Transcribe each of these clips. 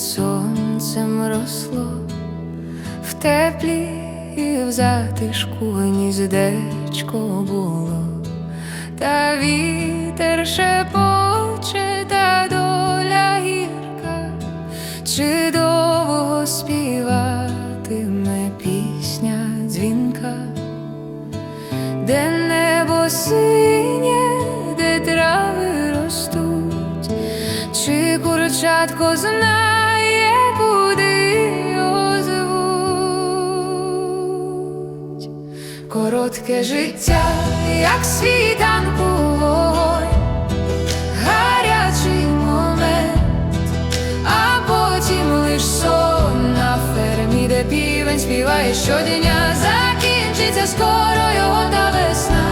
під сонцем росло, в теплі і в затишку гніздечко було, та вітер шепоче, та доля гірка, чи довго співатиме пісня дзвінка, де небо синє, де трави ростуть, чи курчатко знає, Коротке життя, як світанку вогонь, гарячий момент, а потім лиш сон на фермі, де півень співає щодня, закінчиться скоро його та весна.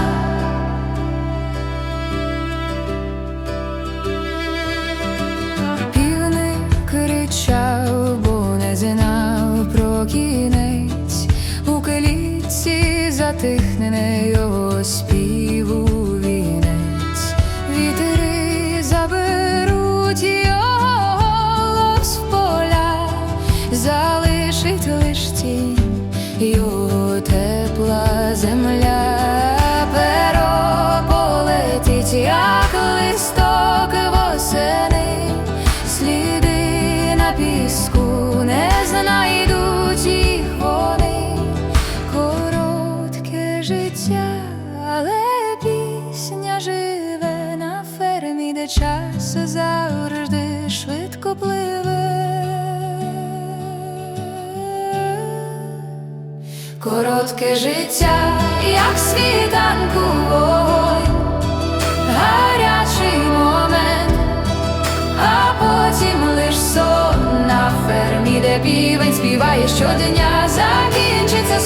Затихне його співу вінець, заберуть його поля, залишить лиш тінь. Його тепла земля, перо полетить, як листок час завжди швидко пливе. Коротке життя, як світанку вогонь, гарячий момент, а потім лиш сон на фермі, де півень співає щодня закінчиться